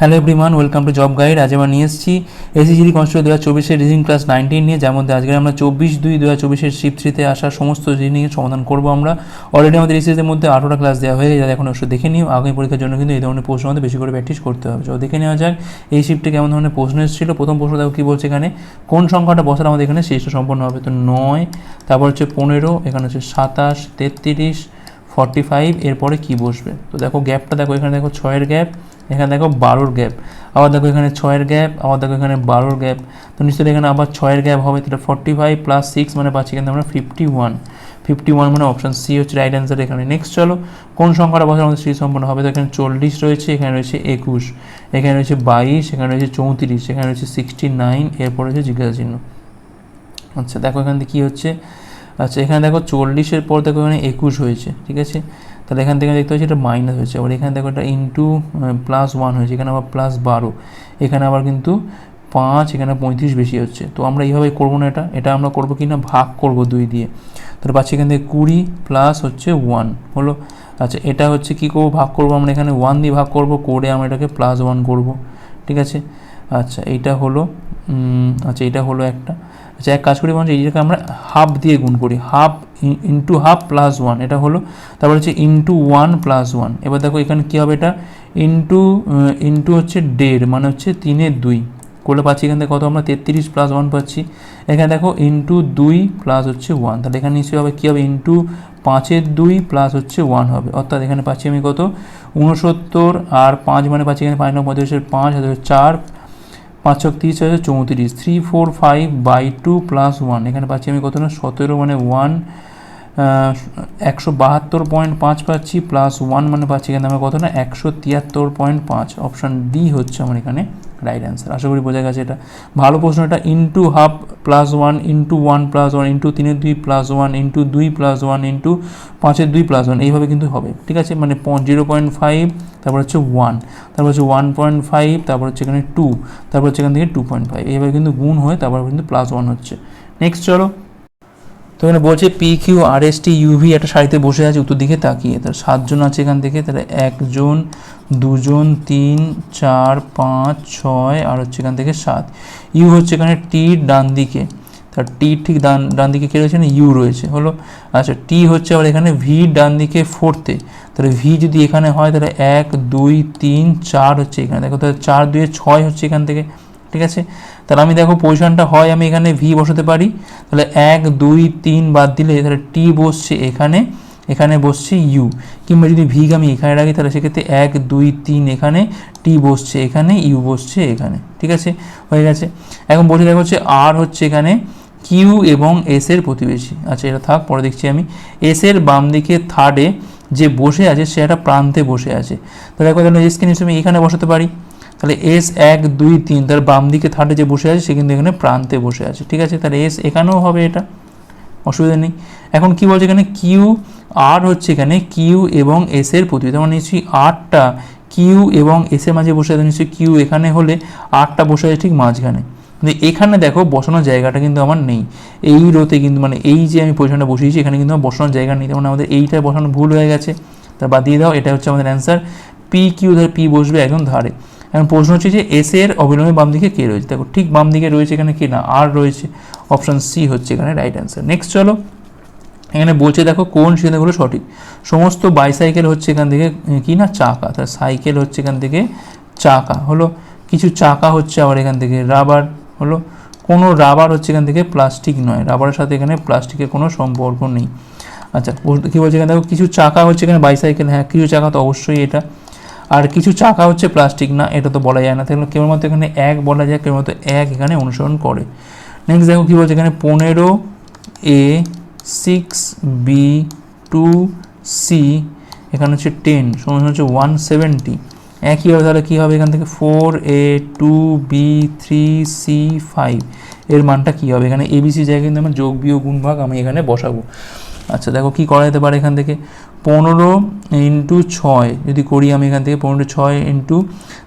Hello everyone welcome to job guide আজ আমরা নিয়ে এসেছি এসিজিডি কনস্টেবল দু হাজার চব্বিশের রিজিং ক্লাস নাইনটিন নিয়ে, যার মধ্যে আজকে আমরা চব্বিশ দুই দু হাজার চব্বিশের শিফট থ্রিতে আসা সমস্ত জিনিস সমাধান করব আমরা। অলরেডি আমাদের এই সিরিজের মধ্যে আঠারোটা ক্লাস দেওয়া হয়ে গেছে এখন অবশ্যই দেখে নিও। আগামী পরীক্ষার জন্য কিন্তু এই ধরনের প্রশ্ন আমাদের বেশি করে প্র্যাকটিস করতে হবে। চলো দেখে নেওয়া যাক এই শিফটে কেমন ধরনের প্রশ্ন এসেছিল। প্রথম প্রশ্ন দেখো কী বলছে এখানে, কোন সংখ্যাটা বসার আমাদের এখানে শেষ সম্পন্ন হবে? তো নয়, তারপর হচ্ছে পনেরো, এখানে হচ্ছে সাতাশ, তেত্রিশ ফর্টি ফাইভ এরপরে কী বসবে? তো দেখো গ্যাপটা দেখো, এখানে দেখো ছয়ের গ্যাপ এখানে দেখো বারোর গ্যাপ, আবার দেখো এখানে ছয়ের গ্যাপ, আবার দেখো এখানে বারোর গ্যাপ। তো নিশ্চয়ই এখানে আবার ছয়ের গ্যাপ হবে, তাহলে ফর্টি ফাইভ প্লাস সিক্স মানে পাচ্ছি কিন্তু আমরা ফিফটি ওয়ান ফিফটি ওয়ান মানে অপশন সি হচ্ছে রাইট অ্যান্সার এখানে। নেক্সট চলো, কোন সংখ্যাটা বছর আমাদের সি সম্পন্ন হবে? তো এখানে চল্লিশ রয়েছে, এখানে রয়েছে একুশ, এখানে রয়েছে বাইশ, এখানে রয়েছে চৌত্রিশ, এখানে রয়েছে সিক্সটি নাইন এরপর রয়েছে জিজ্ঞাসা চিহ্ন আচ্ছা দেখো এখান থেকে কী হচ্ছে? আচ্ছা এখানে দেখো চল্লিশের পর দেখো এখানে একুশ হয়েছে, ঠিক আছে? তাহলে এখান থেকে দেখতে পাচ্ছি এটা মাইনাস হয়েছে। আবার এখানে দেখো এটা ইন্টু প্লাস ওয়ান হয়েছে। এখানে আবার প্লাস বারো। এখানে আবার কিন্তু পাঁচ, এখানে পঁয়ত্রিশ বেশি হচ্ছে। তো আমরা এইভাবে করব না এটা। এটা আমরা করব কি না ভাগ করব দুই দিয়ে। তাহলে পাচ্ছি এখান থেকে কুড়ি প্লাস হচ্ছে ওয়ান হলো? আচ্ছা এটা হচ্ছে কী করব? ভাগ করব আমরা এখানে ওয়ান দিয়ে ভাগ করব, করে আমরা এটাকে প্লাস ওয়ান করব। ঠিক আছে? আচ্ছা এইটা হলো আচ্ছা এটা হলো একটা। আচ্ছা এক কাজ করি বলছি এইটাকে আমরা হাফ দিয়ে গুণ করি। Half into half plus one এটা হলো, তারপর হচ্ছে ইন্টু ওয়ান প্লাস ওয়ান এবার দেখো এখানে কী হবে এটা? ইন্টু ইন্টু হচ্ছে দেড় মানে হচ্ছে তিনের দুই। করলে পাচ্ছি এখান থেকে কত আমরা? তেত্রিশ প্লাস ওয়ান পাচ্ছি। এখানে দেখো ইন্টু দুই প্লাস হচ্ছে ওয়ান তাহলে এখানে নিশ্চয়ই হবে কী হবে? ইন্টু পাঁচের দুই প্লাস হচ্ছে ওয়ান হবে। অর্থাৎ এখানে পাচ্ছি আমি কত? উনসত্তর আর পাঁচ মানে পাচ্ছি এখানে পাঁচ নম্বর পঁয়ত্রিশের পাঁচ, হাজার চার, পাঁচ ছক তিরিশ, হাজার চৌত্রিশ। Three four five by two plus one এখানে পাচ্ছি আমি কত না? সতেরো মানে ওয়ান একশো বাহাত্তর পয়েন্ট পাঁচ পাচ্ছি প্লাস ওয়ান মানে পাচ্ছি এখানে আমরা কত না? একশো তিয়াত্তর পয়েন্ট পাঁচ। অপশান ডি হচ্ছে আমার এখানে রাইট অ্যান্সার আশা করি বোঝা গেছে এটা। ভালো প্রশ্ন এটা। Into half plus one into one plus one into তিনের দুই প্লাস ওয়ান ইন্টু দুই প্লাস ওয়ান ইন্টু পাঁচের দুই প্লাস ওয়ান এইভাবে কিন্তু হবে। ঠিক আছে? মানে জিরো পয়েন্ট ফাইভ তারপর হচ্ছে ওয়ান তারপর হচ্ছে ওয়ান পয়েন্ট ফাইভ তারপর হচ্ছে এখানে টু তারপর হচ্ছে এখান থেকে টু পয়েন্ট ফাইভ এইভাবে কিন্তু গুণ হয়ে তারপর কিন্তু প্লাস ওয়ান হচ্ছে। নেক্সট চলো। তো এখানে বলছে P Q R S T UV একটা শাড়িতে বসে আছে, উত্তর দিকে তাকিয়ে। তার সাতজন আছে এখান থেকে তাহলে একজন, দুজন, তিন, চার, পাঁচ, ছয়, আর হচ্ছে এখান থেকে সাত। ইউ হচ্ছে এখানে টি ডান দিকে। তার টি ঠিক ডান ডান দিকে কে রয়েছে না? ইউ রয়েছে। হলো আচ্ছা টি হচ্ছে আবার এখানে ভি ডান দিকে ফোর্থে তাহলে ভি যদি এখানে হয়, তাহলে এক, দুই, তিন, চার হচ্ছে এখানে। দেখো, তাহলে চার, দুয়ে ছয় হচ্ছে এখান থেকে। ঠিক আছে? তাহলে আমি দেখো পজিশনটা হয় আমি এখানে ভি বসাতে পারি। তাহলে এক, দুই, তিন বাদ দিলে তাহলে টি বসছে এখানে এখানে বসছে ইউ কিংবা যদি ভিকে আমি এখানে রাখি তাহলে সেক্ষেত্রে এক, দুই, তিন এখানে টি বসছে এখানে ইউ বসছে এখানে। ঠিক আছে? হয়ে গেছে। এখন বসে দেখা হচ্ছে আর হচ্ছে এখানে কিউ এবং এস এর প্রতিবেশী। আচ্ছা এটা থাক, পরে দেখছি আমি। এস এর বাম দিকে থার্ডে যে বসে আছে, সে একটা প্রান্তে বসে আছে। তাহলে তাহলে এসকে আমি এখানে বসাতে পারি। তাহলে এস এক, দুই, তিন তার বাম দিকে থার্ডে যে বসে আছে, সে কিন্তু এখানে প্রান্তে বসে আছে, ঠিক আছে? তাহলে এস এখানেও হবে এটা, অসুবিধা নেই। এখন কি বলছে এখানে? কিউ আর হচ্ছে এখানে কিউ এবং এস এর প্রতিবেশী মানে নিশ্চয়ই আটটা কিউ এবং এস এর মাঝে বসে আছে, নিশ্চয়ই কিউ এখানে হলে আটটা বসে আছে ঠিক মাঝখানে। কিন্তু এখানে দেখো বসানোর জায়গাটা কিন্তু আমার নেই। এই রোতে কিন্তু মানে এই যে আমি পজিশনটা বসিয়েছি, এখানে কিন্তু আমার বসানোর জায়গা নেই মানে আমাদের এইটায় বসানো ভুল হয়ে গেছে। তা বাদ দিয়ে দাও, এটা হচ্ছে আমাদের অ্যান্সার পি কিউ ধর পি বসবে একদম ধারে। এখন প্রশ্ন হচ্ছে যে এস এর অবিলম্বে বাম দিকে কে রয়েছে? দেখো, ঠিক বাম দিকে রয়েছে এখানে কি না আর রয়েছে। অপশান সি হচ্ছে এখানে রাইট অ্যান্সার নেক্সট চলো, এখানে বলছে দেখো কোন সিদ্ধান্তগুলো সঠিক? সমস্ত বাইসাইকেল হচ্ছে এখান থেকে কি না? চাকা। তার সাইকেল হচ্ছে এখান থেকে চাকা। হলো, কিছু চাকা হচ্ছে আবার এখান থেকে রাবার হলো, কোনো রাবার হচ্ছে এখান থেকে প্লাস্টিক নয়। রাবারের সাথে এখানে প্লাস্টিকের কোনো সম্পর্ক নেই। আচ্ছা কী বলছে এখানে? দেখো, কিছু চাকা হচ্ছে এখানে বাইসাইকেল হ্যাঁ কিছু চাকা তো অবশ্যই এটা। আর কিছু চাকা হচ্ছে প্লাস্টিক না, এটা তো বলা যায় না। তাহলে কেবলমাত্র এখানে এক বলা যায়, কেবলমাত্র এক এখানে অনুসরণ করে। নেক্সট দেখো কী বলছে এখানে, পনেরো A six B two C এখানে হচ্ছে টেন সমান হচ্ছে ওয়ান সেভেন্টি একইভাবে তাহলে কী হবে এখান থেকে? Four A two B three C five এর মানটা কী হবে? এখানে এবিসি জায়গায় কিন্তু আমার যোগ বিয়োগ গুণ ভাগ আমি এখানে বসাবো। আচ্ছা দেখো কি করা যেতে পারে এখান থেকে? পনেরো ইন্টু ছয়, যদি করি আমি এখান থেকে পনেরো ছয় ইন্টু,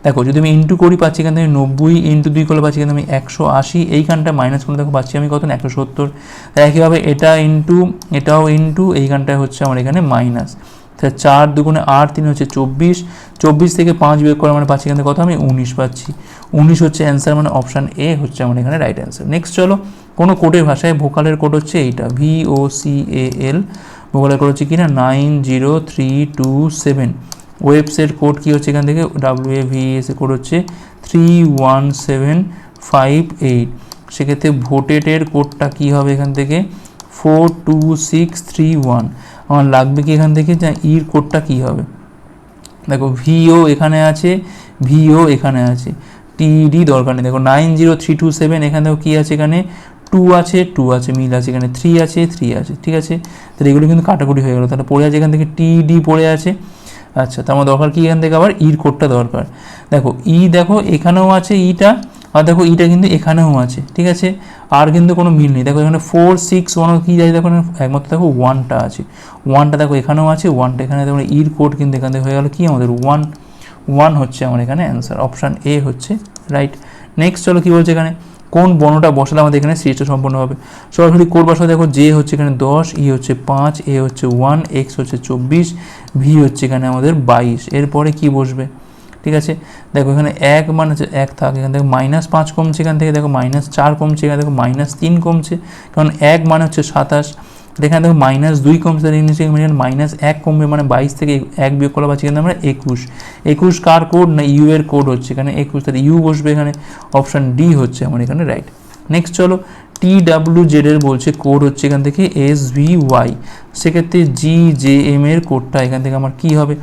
দেখো যদি আমি ইন্টু করি পাচ্ছি এখান থেকে নব্বই ইন্টু দুই করলে পাচ্ছি এখানে আমি একশো আশি, এইখানটা মাইনাস করলে দেখো পাচ্ছি আমি কত? একশো সত্তর। একইভাবে এটা ইন্টু, এটাও ইন্টু, এইখানটায় হচ্ছে আমার এখানে মাইনাস। তাহলে চার দুগুণে আট তিন হচ্ছে চব্বিশ। চব্বিশ থেকে পাঁচ বিয়োগ করে মানে পাচ্ছি এখান থেকে কত? আমি উনিশ পাচ্ছি। উনিশ হচ্ছে অ্যান্সার মানে অপশান এ হচ্ছে আমার এখানে রাইট অ্যান্সার নেক্সট চলো, কোনো কোডের ভাষায় ভোকালের কোড হচ্ছে এইটা V O C A L ভোকালের code হচ্ছে কিনা? Nine zero three two seven. Website code কী হচ্ছে এখান থেকে? W A V S A code হচ্ছে three one seven five eight. সেক্ষেত্রে ভোটেটের কোডটা কী হবে এখান থেকে? Four two six three one. আমার লাগবে কি এখান থেকে? যে ইর কোডটা কী হবে? দেখো ভিও এখানে আছে, ভিও এখানে আছে। টিডি দরকার নেই। দেখো nine zero three two seven এখানে দেখো কী আছে এখানে? টু আছে টু আছে, মিল আছে এখানে। থ্রি আছে থ্রি আছে, ঠিক আছে? তাহলে এগুলো কিন্তু কাটাকুটি হয়ে গেলো। তাহলে পড়ে আছে এখান থেকে টিডি পড়ে আছে। আচ্ছা তো আমার দরকার কি এখান থেকে আবার ইর কোডটা দরকার। দেখো ই দেখো এখানেও আছে ইটা আর দেখো ইটা কিন্তু এখানেও আছে, ঠিক আছে? আর কিন্তু কোনো মিল নেই। দেখো এখানে ফোর সিক্স ওয়ান কী যায় দেখো একমাত্র দেখো ওয়ানটা আছে। ওয়ানটা দেখো এখানেও আছে ওয়ানটা এখানে দেখো ইর কোড কিন্তু এখান হয়ে গেলো কি আমাদের? ওয়ান ওয়ান হচ্ছে আমার এখানে অ্যান্সার অপশান এ হচ্ছে রাইট নেক্সট চলো কী বলছে এখানে? কোন বর্ণটা বসালে আমাদের এখানে সিরিজটা সম্পূর্ণ হবে? সরাসরি কোড বসালে দেখো জে হচ্ছে এখানে দশ ই হচ্ছে পাঁচ এ হচ্ছে ওয়ান এক্স হচ্ছে চব্বিশ ভি হচ্ছে এখানে আমাদের বাইশ। এরপরে কি বসবে? ঠিক আছে? দেখো এখানে এক মানে হচ্ছে এক থাক, এখান থেকে মাইনাস পাঁচ কমছে, এখান থেকে দেখো মাইনাস চার কমছে, এখানে দেখো মাইনাস তিন কমছে, কারণ এক মানে হচ্ছে সাতাশ এখানে দেখো মাইনাস দুই কমছে এখানে মাইনাস এক কমবে মানে বাইশ থেকে এক বিয়োগ করা পাচ্ছি এখানে আমরা একুশ। একুশ কার কোড না ইউ এর কোড হচ্ছে এখানে একুশ, তাহলে ইউ বসবে এখানে অপশান ডি হচ্ছে আমার এখানে রাইট নেক্সট চলো টি ডাব্লিউ জেড এর বলছে কোড হচ্ছে এখান থেকে এস ভি ওয়াই সেক্ষেত্রে জি জে এম এর কোডটা এখান থেকে আমার কী হবে?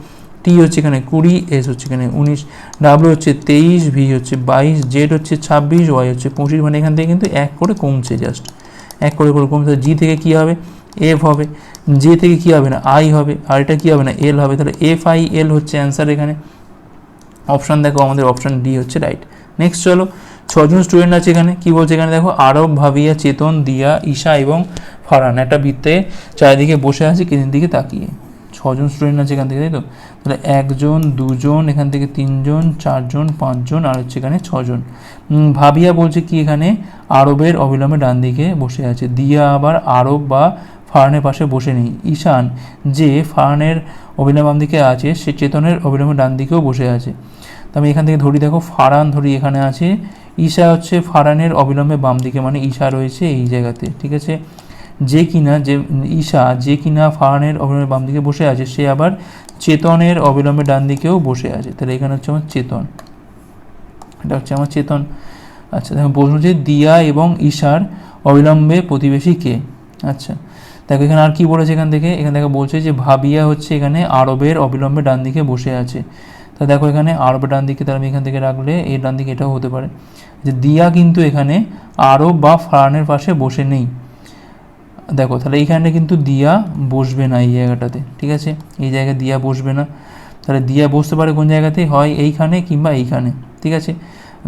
টি হচ্ছে এখানে কুড়ি এস হচ্ছে এখানে উনিশ ডাব্লিউ হচ্ছে তেইশ ভি হচ্ছে বাইশ জেড হচ্ছে ছাব্বিশ ওয়াই হচ্ছে পঁচিশ মানে এখান থেকে কিন্তু এক করে কমছে জাস্ট এক করে করে কমছে জি থেকে কী হবে? এফ হবে। জে থেকে কী হবে না? আই হবে। আর এটা কী হবে না? এল হবে। তাহলে এফ আই এল হচ্ছে অ্যান্সার এখানে। অপশান দেখো, আমাদের অপশান ডি হচ্ছে রাইট নেক্সট চলো, ছজন স্টুডেন্ট আছে এখানে। কি বলছে এখানে? দেখো, আরব, ভাবিয়া, চেতন, দিয়া, ঈশা এবং ফারহান। একটা বৃত্তে চারিদিকে বসে আছে কিনের দিকে তাকিয়ে। ছজন স্টুডেন্ট আছে এখান থেকে, তাই তো? তাহলে একজন, দুজন, এখান থেকে তিনজন, চারজন, পাঁচজন, আর হচ্ছে এখানে ছজন। ভাবিয়া বলছে কি এখানে? আরবের অবিলম্বে ডান দিকে বসে আছে। দিয়া আবার আরব বা ফারহানের পাশে বসে নেই। ঈশান যে ফারহানের অবিলম্বে বাম দিকে আছে, সে চেতনের অবিলম্বে ডান দিকেও বসে আছে। তো আমি এখান থেকে ধরি, দেখো ফারান ধরি এখানে আছে। ঈশা হচ্ছে ফারানের অবিলম্বে বাম দিকে মানে ঈশা রয়েছে এই জায়গাতে, ঠিক আছে? যে কিনা, যে ঈশা, যে কিনা ফারহানের অবিলম্বে বাম দিকে বসে আছে, সে আবার চেতনের অবিলম্বে ডান দিকেও বসে আছে। তাহলে এখানে হচ্ছে আমার চেতন। এটা হচ্ছে আমার চেতন। আচ্ছা দেখো, প্রশ্ন হচ্ছে, দিয়া এবং ঈশার অবিলম্বে প্রতিবেশী কে? আচ্ছা দেখো, এখানে আর কি বলেছে এখান থেকে? এখান থেকে বলছে যে, ভাবিয়া হচ্ছে এখানে আরবের অবিলম্বে ডান দিকে বসে আছে। তা দেখো, এখানে আরবের ডান দিকে তাহলে আমি এখান থেকে রাখলে এই ডান দিকে এটাও হতে পারে। যে, দিয়া কিন্তু এখানে আরব বা ফারানের পাশে বসে নেই। দেখো, তাহলে এইখানে কিন্তু দিয়া বসবে না এই জায়গাটাতে, ঠিক আছে? এই জায়গায় দিয়া বসবে না। তাহলে দিয়া বসতে পারে কোন জায়গাতে? হয় এইখানে কিংবা এইখানে, ঠিক আছে?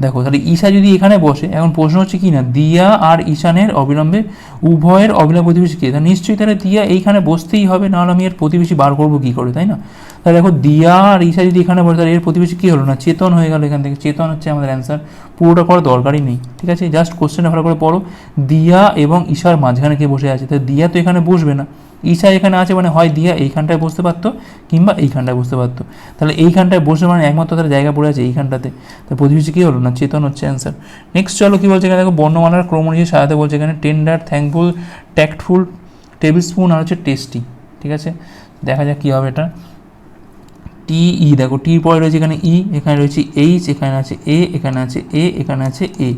দেখো, তাহলে ঈশা যদি এখানে বসে, এখন প্রশ্ন হচ্ছে কি না? দিয়া আর ঈশানের অবিলম্বে উভয়ের অবিলম্ব প্রতিবেশী কে? তাহলে নিশ্চয়ই তাহলে দিয়া এইখানে বসতেই হবে, নাহলে আমি এর প্রতিবেশী বার করব কী করে, তাই না? তাহলে দেখো, দিয়া আর ঈশা যদি এখানে বসে, তাহলে এর প্রতিবেশী কী হলো না? চেতন হয়ে গেল এখান থেকে। চেতন হচ্ছে আমাদের অ্যান্সার পুরোটা করার দরকারই নেই, ঠিক আছে? জাস্ট কোশ্চেনটা ভালো করে পড়ো। দিয়া এবং ঈশার মাঝখানে কে বসে আছে? তাহলে দিয়া তো এখানে বসবে না। ঈশা এখানে আছে মানে হয় দিয়া এইখানটায় বসতে পারতো কিংবা এইখানটায় বসতে পারতো। তাহলে এইখানটায় বসে মানে একমাত্র তার জায়গা পড়ে আছে এইখানটাতে। তো প্রতিবেশী কী হলো না? চেতন হচ্ছে অ্যান্সার নেক্সট চলো কী বলছে এখানে? দেখো, বর্ণমালার ক্রম অনুযায়ী সাজাতে বলছে এখানে tender thankful tactful tablespoon আর হচ্ছে টেস্টি ঠিক আছে? দেখা যাক কী হবে এটা। টি ই দেখো টির পরে রয়েছে এখানে ই এখানে রয়েছে এইচ এখানে আছে এ এখানে আছে এ এখানে আছে এ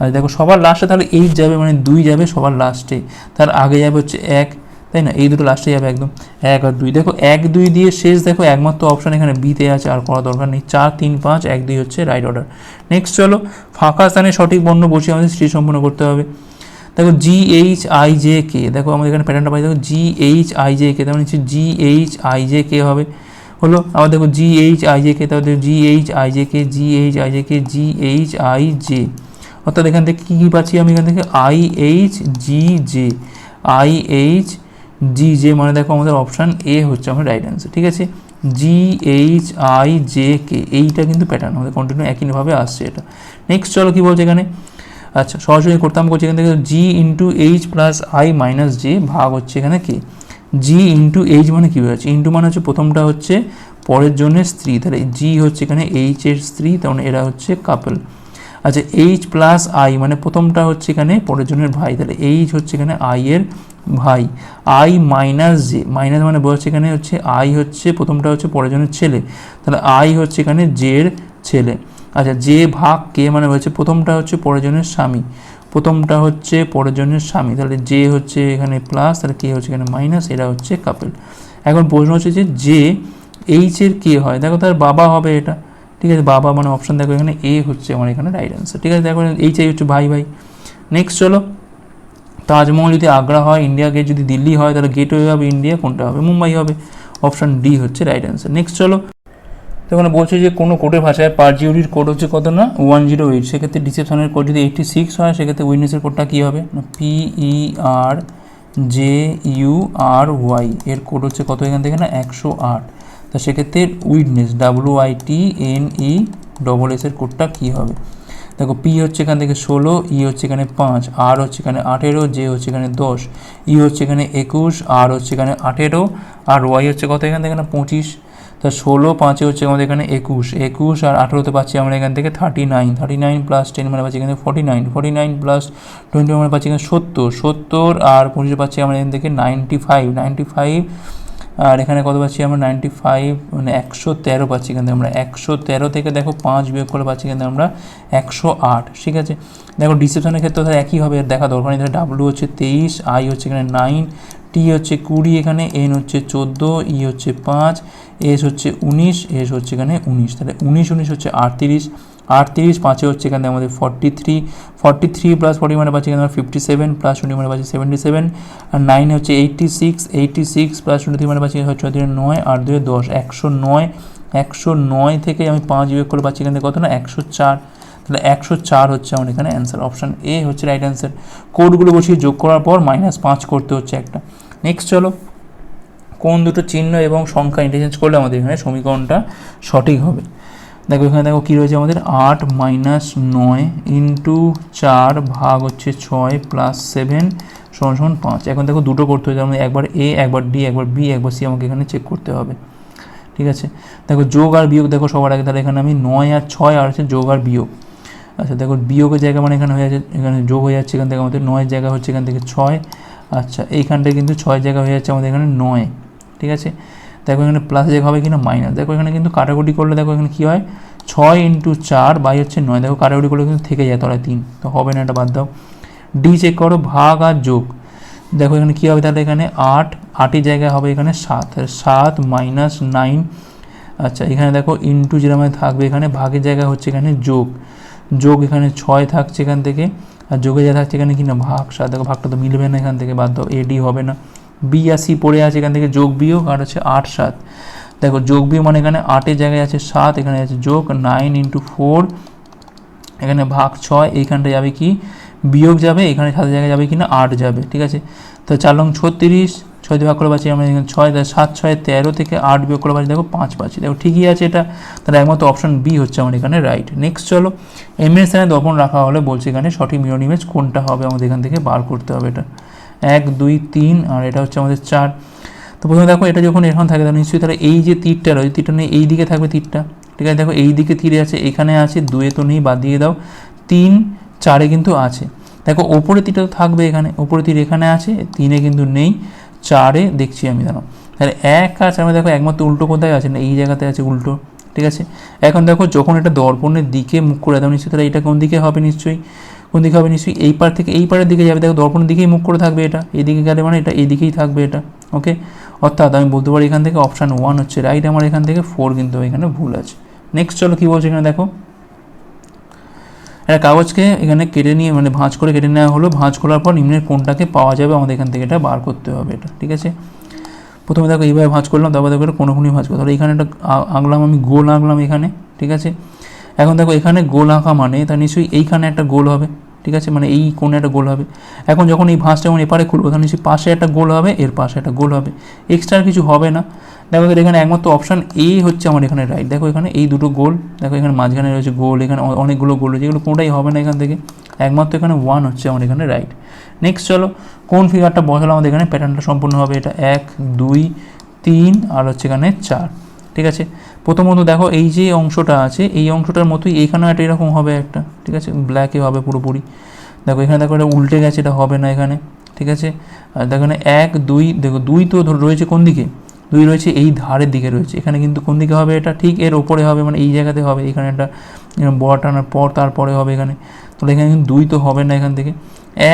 আর দেখো, সবার লাস্টে তাহলে এইচ যাবে মানে দুই যাবে সবার লাস্টে তার আগে যাবে হচ্ছে এক তাই না? এই দুটো লাস্টে যাবে একদম এক আর দুই। দেখো এক, দুই দিয়ে শেষ, দেখো একমাত্র অপশান এখানে বিতে আছে, আর করা দরকার নেই। চার, তিন, পাঁচ, এক, দুই হচ্ছে রাইট অর্ডার নেক্সট চলো, ফাঁকা স্থানে সঠিক বর্ণ বসিয়ে আমাদের সৃষ্টি সম্পূর্ণ করতে হবে। দেখো G H I J K দেখো আমাদের এখানে প্যাটার্নটা পাই, দেখো G H I J K তার হচ্ছে G H I J K হবে। হলো, আবার দেখো G H I J K তাহলে G H I J K G H I J K G H I J অর্থাৎ এখান থেকে কী কী পাচ্ছি আমি এখান থেকে? I H G J I H G J মানে দেখো আমাদের অপশান এ হচ্ছে আমাদের রাইট অ্যান্সার ঠিক আছে? G H I J K এইটা কিন্তু প্যাটার্ন আমাদের কন্টিনিউ একইভাবে আসছে এটা। নেক্সট চলো কী বলছে এখানে? আচ্ছা সরাসরি করতাম করছি এখান থেকে G into H plus I minus J ভাগ হচ্ছে এখানে কে জি ইন্টু এইচ মানে কী হচ্ছে ইন্টু মানে হচ্ছে প্রথমটা হচ্ছে পরের জন্য স্ত্রী, তাহলে জি হচ্ছে এখানে এইচ এর স্ত্রী তখন এরা হচ্ছে কাপল আচ্ছা এইচ প্লাস আই মানে প্রথমটা হচ্ছে এখানে, পরের জনের ভাই। তাহলে এইচ হচ্ছে এখানে আই এর ভাই। আই মাইনাস জে মাইনাস মানে বলছে এখানে হচ্ছে আই হচ্ছে, প্রথমটা হচ্ছে পরের জনের ছেলে। তাহলে আই হচ্ছে এখানে জের ছেলে। আচ্ছা যে ভাগ কে মানে হচ্ছে প্রথমটা হচ্ছে পরের জনের স্বামী। প্রথমটা হচ্ছে পরের জনের স্বামী। তাহলে যে হচ্ছে এখানে প্লাস তাহলে কে হচ্ছে এখানে মাইনাস এরা হচ্ছে কাপেল এখন প্রশ্ন হচ্ছে যে যে এইচ এর কে হয়। দেখো তার বাবা হবে এটা। ঠিক আছে, বাবা মানে অপশান দেখো এখানে এ হচ্ছে আমার এখানে রাইট অ্যান্সার ঠিক আছে, দেখো এইচ আই হচ্ছে ভাই ভাই নেক্সট চলো, তাজমহল যদি আগ্রা হয় ইন্ডিয়া গেট যদি দিল্লি হয়, তাহলে গেটওয়ে হবে ইন্ডিয়া কোনটা হবে? মুম্বাই হবে। অপশান ডি হচ্ছে রাইট অ্যান্সার নেক্সট চলো, তো এখানে বলছে যে কোনো কোডের ভাষায় পারজিউরির কোড হচ্ছে কত না? ওয়ান জিরো এইট সেক্ষেত্রে ডিসেপশনের কোড যদি এইটটি সিক্স হয়, সেক্ষেত্রে উইটনেসের কোডটা কী হবে? P E R J U R Y এর কোড হচ্ছে কত এখান থেকে না? একশো আট। তা সেক্ষেত্রে witness W I T N E double S এর কোডটা কী হবে? দেখো পি হচ্ছে এখান থেকে ষোলো ই হচ্ছে এখানে পাঁচ আর হচ্ছে এখানে আঠেরো জে হচ্ছে এখানে দশ ই হচ্ছে এখানে একুশ আর হচ্ছে এখানে আঠেরো, আর ওয়াই হচ্ছে কত? এখান থেকে না পঁচিশ। তা ষোলো, পাঁচে হচ্ছে আমাদের এখানে একুশ একুশ আর আঠেরোতে পাচ্ছি আমরা এখান থেকে thirty nine thirty nine plus ten মানে পাচ্ছি এখানে forty nine forty nine plus twenty মানে পাচ্ছি এখানে সত্তর সত্তর আর পঁচিশে পাচ্ছি আমরা এখান থেকে নাইনটি ফাইভ নাইনটি ফাইভ আর এখানে কত পাচ্ছি আমরা? নাইনটি ফাইভ মানে একশো তেরো পাচ্ছি কিন্তু আমরা। একশো তেরো থেকে দেখো পাঁচ বিয়োগ করে পাচ্ছি কিন্তু আমরা একশো আট, ঠিক আছে? দেখো ডিসেপশনের ক্ষেত্রে তাহলে একই হবে, দেখা দরকার নেই। ডাব্লু হচ্ছে তেইশ আই হচ্ছে এখানে নাইন টি হচ্ছে কুড়ি, এখানে এন হচ্ছে চোদ্দ ই হচ্ছে পাঁচ এস হচ্ছে উনিশ এস হচ্ছে এখানে উনিশ। তাহলে উনিশ উনিশ হচ্ছে আটত্রিশ আটত্রিশ, পাঁচে হচ্ছে এখানে আমাদের forty three forty three plus forty মানে পাচ্ছি এখানে ফিফটি সেভেন প্লাস টোয়েন্টি মানে পাচ্ছি সেভেন্টি সেভেন আর নাইনে হচ্ছে eighty six eighty six plus twenty three মানে পাচ্ছি হচ্ছে নয় আর দুই দশ, একশো নয় একশো নয় থেকে আমি পাঁচ বিয়োগ করে পাচ্ছি এখানে কত না? একশো চার। তাহলে একশো চার হচ্ছে আমার এখানে অ্যান্সার অপশান এ হচ্ছে রাইট অ্যান্সার কোডগুলো বসিয়ে যোগ করার পর মাইনাস পাঁচ করতে হচ্ছে একটা। নেক্সট চলো। কোন দুটো চিহ্ন এবং সংখ্যা ইন্টারচেঞ্জ করলে আমাদের এখানে সমীকরণটা সঠিক হবে? দেখো এখানে দেখো কী রয়েছে আমাদের? আট মাইনাস নয় ইন্টু চার ভাগ হচ্ছে ছয় প্লাস সেভেন সমান সমান পাঁচ। এখন দেখো দুটো করতে হবে আমাদের একবার এ একবার ডি একবার বি একবার সি আমাকে এখানে চেক করতে হবে। ঠিক আছে? দেখো যোগ আর বিয়োগ দেখো সবার আগে, তাহলে এখানে আমি নয় আর ছয় আর হচ্ছে যোগ আর বিয়োগ। আচ্ছা দেখো বিয়োগের জায়গা মানে এখানে হয়ে যাচ্ছে, এখানে যোগ হয়ে যাচ্ছে, এখান থেকে আমাদের নয়ের জায়গা হচ্ছে এখান থেকে ছয়। আচ্ছা এইখানটায় কিন্তু ছয় জায়গা হয়ে যাচ্ছে আমাদের এখানে নয়। ঠিক আছে? দেখো এখানে প্লাস জায়গা হবে কিনা মাইনাস দেখো এখানে কিন্তু কাটাকুটি করলে দেখো এখানে কী হয়? ছয় ইন্টু চার বাই হচ্ছে নয়। দেখো কাটাকুটি করলে কিন্তু থেকে যায় তলায় তিন। তো হবে না, এটা বাদ দাও। ডি চেক করো, ভাগ আর যোগ। দেখো এখানে কী হবে তাহলে এখানে? আট। আটের জায়গায় হবে এখানে সাত। সাত মাইনাস নাইন আচ্ছা এখানে দেখো ইন্টু যেরকম থাকবে এখানে, ভাগের জায়গায় হচ্ছে এখানে যোগ। যোগ এখানে ছয় থাকছে এখান থেকে, আর যোগে যা থাকছে এখানে কি না? ভাগ সাত। দেখো ভাগটা তো মিলবে না এখান থেকে, বাদ দাও। এডি হবে না। বি আর সি পড়ে আছে, এখান থেকে যোগ বিয়োগ আর হচ্ছে আট সাত। দেখো, যোগ বিয়োগ মানে এখানে আটের জায়গায় আছে সাত, এখানে আছে যোগ নাইন ইন্টু ফোর। এখানে ভাগ ছয় এইখানটা যাবে কি? বিয়োগ যাবে, এখানে সাতের জায়গায় যাবে কি না আট যাবে, ঠিক আছে? তো চার লং ছত্রিশ ছয় ভাগ করে পাচ্ছি আমরা এখানে ছয় সাত, ছয়, তেরো থেকে আট বিয়োগ করে পাচ্ছি, দেখো পাঁচ পাচ্ছি। দেখো, ঠিকই আছে এটা। তাহলে একমাত্র অপশন বি হচ্ছে আমার এখানে রাইট নেক্সট চলো এম এর স্থানে দর্পণ রাখা হলে বলছে এখানে সঠিক মিরর ইমেজ কোনটা হবে? আমাদের এখান থেকে বার করতে হবে এটা। এক, দুই, তিন, আর এটা হচ্ছে আমাদের চার। তো প্রথমে দেখো এটা যখন এরকম থাকে, তাহলে নিশ্চয়ই তাহলে এই যে তীরটা রয়েছে, তীরটা নেই এই দিকে থাকবে তীরটা। ঠিক আছে, দেখো এই দিকে তীরে আছে, এখানে আছে, দুয়ে তো নেই, বাদ দিয়ে দাও। তিন, চারে কিন্তু আছে। দেখো ওপরে তীরটা তো থাকবে এখানে, ওপরে তীর এখানে আছে, তিনে কিন্তু নেই, চারে দেখছি আমি, দাঁড়াও। তাহলে এক কাজ আমরা দেখো একমাত্র উল্টো কোথায় আছে না, এই জায়গাতে আছে উল্টো, ঠিক আছে? এখন দেখো যখন এটা দর্পণের দিকে মুখ করে দাও, নিশ্চয়ই তাহলে এটা কোন দিকে হবে নিশ্চয়ই? কোন দিকে হবে নিশ্চয়ই এই পার থেকে এই পারের দিকে যাবে। দেখো দর্পণের দিকেই মুখ করে থাকবে এটা। এদিকে গেলে মানে এটা, এদিকেই থাকবে এটা। ওকে অর্থাৎ আমি বলতে পারি এখান থেকে অপশান ওয়ান হচ্ছে রাইট আমার এখান থেকে ফোর কিন্তু এখানে ভুল আছে। নেক্সট চলো কী বলছে এখানে দেখো। একটা কাগজকে এখানে কেটে নিয়ে মানে ভাঁজ করে কেটে নেওয়া হলো। ভাঁজ করার পর নিম্নের কোনটাকে পাওয়া যাবে, আমাদের এখান থেকে এটা বার করতে হবে এটা। ঠিক আছে? প্রথমে দেখো এইভাবে ভাঁজ করলাম, তারপর দেখো এটা কোনো ভাঁজ করতে হবে। এখানে একটা আ- আঁকলাম আমি, গোল আঁকলাম এখানে। ঠিক আছে? এখন দেখো এখানে গোল আঁকা মানে তা নিশ্চয়ই এইখানে একটা গোল হবে, ঠিক আছে? মানে এই কোণে একটা গোল হবে। এখন যখন এই ভাঁজটা যখন এপারে খুলবো তখন নিশ্চয়ই পাশে একটা গোল হবে, এর পাশে একটা গোল হবে। এক্সট্রা কিছু হবে না। দেখো এখানে একমাত্র অপশান এ হচ্ছে আমার এখানে রাইট দেখো এখানে এই দুটো গোল, দেখো এখানে মাঝখানে রয়েছে গোল, এখানে অনেকগুলো গোল রয়েছে, এগুলো কোনোটাই হবে না এখান থেকে। একমাত্র এখানে ওয়ান হচ্ছে আমার এখানে রাইট নেক্সট চলো, কোন ফিগারটা বসালে আমাদের এখানে? প্যাটার্নটা সম্পূর্ণ হবে এটা এক, দুই, তিন, আর হচ্ছে এখানে চার। ঠিক আছে? প্রথমত দেখো, এই যে অংশটা আছে, এই অংশটার মতোই এইখানেও একটা এরকম হবে একটা, ঠিক আছে? ব্ল্যাকে হবে পুরোপুরি। দেখো, এখানে দেখো এটা উল্টে গেছে, এটা হবে না এখানে, ঠিক আছে? আর দেখো এখানে এক, দুই, দেখো, দুই তো রয়েছে কোন দিকে? দুই রয়েছে এই ধারের দিকে রয়েছে। এখানে কিন্তু কোন দিকে হবে এটা? ঠিক এর ওপরে হবে মানে এই জায়গাতে হবে। এখানে একটা বড় টানার পর তারপরে হবে এখানে। তাহলে এখানে কিন্তু দুই তো হবে না এখান থেকে।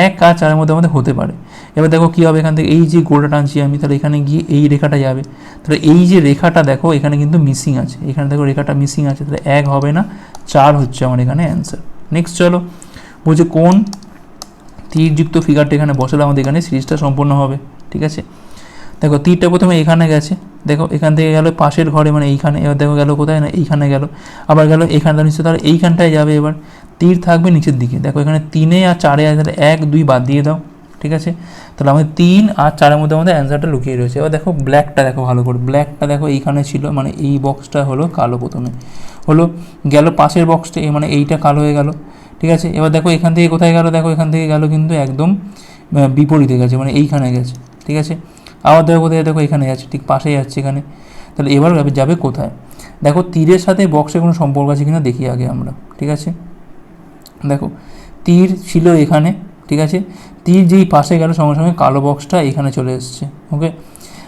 এক আর চারের মধ্যে আমাদের হতে পারে। এবার দেখো কী হবে এখান থেকে, এই যে গোলটা টানছি আমি, তাহলে এখানে গিয়ে এই রেখাটা যাবে। তাহলে এই যে রেখাটা দেখো, এখানে কিন্তু মিসিং আছে। এখানে দেখো রেখাটা মিসিং আছে, তাহলে এক হবে না, চার হচ্ছে আমার এখানে অ্যান্সার নেক্সট চলো, বলছে কোন তীরযুক্ত ফিগারটা এখানে বসালে আমাদের এখানে সিরিজটা সম্পূর্ণ হবে, ঠিক আছে? দেখো তীরটা প্রথমে এখানে গেছে, দেখো এখান থেকে গেল পাশের ঘরে মানে এইখানে, এবার দেখো গেল কোথায় না, এইখানে গেল, আবার গেল এখানটা নিশ্চয় তাহলে এইখানটায় যাবে এবার। তীর থাকবে নিচের দিকে। দেখো এখানে তিনে আর চারে আছে, তাহলে এক, দুই বাদ দিয়ে দাও, ঠিক আছে? তাহলে আমাদের তিন আর চারের মধ্যে আমাদের অ্যান্সারটা লুকিয়ে রয়েছে। এবার দেখো ব্ল্যাকটা দেখো ভালো করে। ব্ল্যাকটা দেখো এইখানে ছিল মানে এই বক্সটা হলো কালো প্রথমে। হলো, গেল পাশের বক্সটা মানে এইটা কালো হয়ে গেল, ঠিক আছে? এবার দেখো এখান থেকে কোথায় গেল? দেখো এখান থেকে গেল কিন্তু একদম বিপরীতে গেছে মানে এইখানে গেছে, ঠিক আছে? আবার দেখো কোথায়, দেখো এখানে যাচ্ছে, ঠিক পাশেই যাচ্ছে এখানে। তাহলে এবার যাবে কোথায়? দেখো তীরের সাথে বক্সের কোনো সম্পর্ক আছে কিনা দেখি আগে আমরা, ঠিক আছে? দেখো, তীর ছিল এখানে, ঠিক আছে? তীর যেই পাশে গেল, সঙ্গে সঙ্গে কালো বক্সটা এখানে চলে এসছে ওকে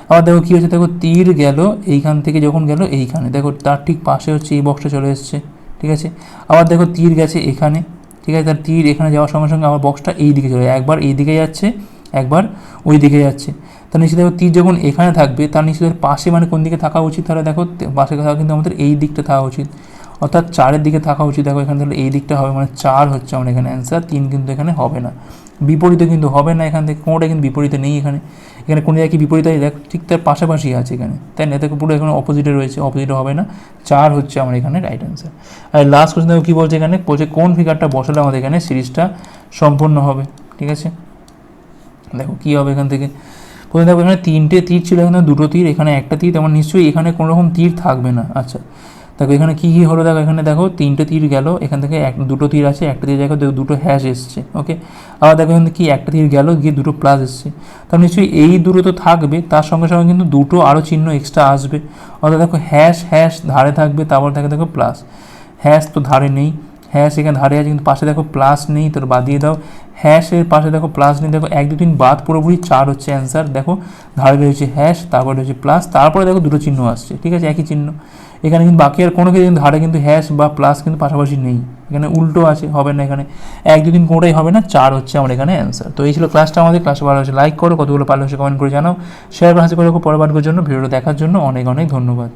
আবার দেখো কী হচ্ছে দেখো, তীর গেল, এইখান থেকে যখন গেল, এইখানে। দেখো, তার ঠিক পাশে হচ্ছে এই বক্সটা চলে এসছে, ঠিক আছে? আবার দেখো, তীর গেছে এখানে, ঠিক আছে? তার তীর এখানে যাওয়ার সঙ্গে সঙ্গে আমার বক্সটা এই দিকে চলে। একবার এই দিকে যাচ্ছে, একবার ওই দিকে যাচ্ছে। তার নিশ্চয় দেখো, তীর যখন এখানে থাকবে, তার নিশ্চয় পাশে মানে কোন দিকে থাকা উচিত? তাহলে দেখো, পাশে থাকা কিন্তু আমাদের এই দিকটা থাকা উচিত। অর্থাৎ চারের দিকে থাকা উচিত। দেখো, এখানে তাহলে এই দিকটা হবে মানে চার হচ্ছে আমার এখানে অ্যান্সার তিন কিন্তু এখানে হবে না। বিপরীতে কিন্তু হবে না এখান থেকে, কোনোটা কিন্তু বিপরীতে নেই এখানে। এখানে কোনো জায়গায় কি বিপরীতে? দেখ, ঠিক তার পাশাপাশি আছে এখানে। তাই না? দেখো, পুরো এখানে অপোজিটে রয়েছে অপোজিটে হবে না। চার হচ্ছে আমার এখানে রাইট অ্যান্সার আর লাস্ট কোশ্চেন দেখো কী বলছে এখানে? বলছে কোন ফিগারটা বসালে আমাদের এখানে সিরিজটা সম্পূর্ণ হবে, ঠিক আছে? দেখো কী হবে এখান থেকে। প্রথমে দেখো, এখানে তিনটে তীর ছিল, এখানে দুটো তীর, এখানে একটা তীর তেমন নিশ্চয়ই এখানে কোনো রকম তীর থাকবে না। আচ্ছা দেখো, এখানে কী কী হলো? দেখো, এখানে দেখো, তিনটে তীর গেল। এখান থেকে এক, দুটো তীর আছে, একটা তীর দেখো দুটো হ্যাশ এসছে ওকে আবার দেখো, এখানে কি, একটা তীর গেল, গিয়ে দুটো প্লাস এসছে। তার নিশ্চয়ই এই দুটো তো থাকবে, তার সঙ্গে সঙ্গে কিন্তু দুটো আরও চিহ্ন এক্সট্রা আসবে। অর্থাৎ দেখো হ্যাশ হ্যাশ ধারে থাকবে, তারপর দেখো দেখো প্লাস হ্যাশ তো ধারে নেই। হ্যাশ এখানে ধারে আছে, কিন্তু পাশে দেখো প্লাস নেই, তোর বাদ দিয়ে দাও। হ্যাশের পাশে দেখো প্লাস নেই, দেখো, এক, দু, তিন বাদ পুরোপুরি, চার হচ্ছে অ্যান্সার দেখো, ধারে রয়েছে হ্যাশ তারপরে রয়েছে প্লাস তারপরে দেখো দুটো চিহ্ন আসছে, ঠিক আছে, একই চিহ্ন। এখানে কিন্তু বাকি আর কোনো কিছু ধারে কিন্তু হ্যাশ বা প্লাস কিন্তু পাশাপাশি নেই। এখানে উল্টো আছে, হবে না এখানে। এক দুদিন কোনোটাই হবে না, চার হচ্ছে আমার এখানে অ্যান্সার তো এই ছিল ক্লাসটা আমাদের। ক্লাসে ভালো হয়েছে লাইক করো, কতগুলো পারলে হচ্ছে কমেন্ট করে জানাও। শেয়ার করে হাসি করে পরবারগুলোর জন্য। ভিডিওটা দেখার জন্য অনেক অনেক ধন্যবাদ।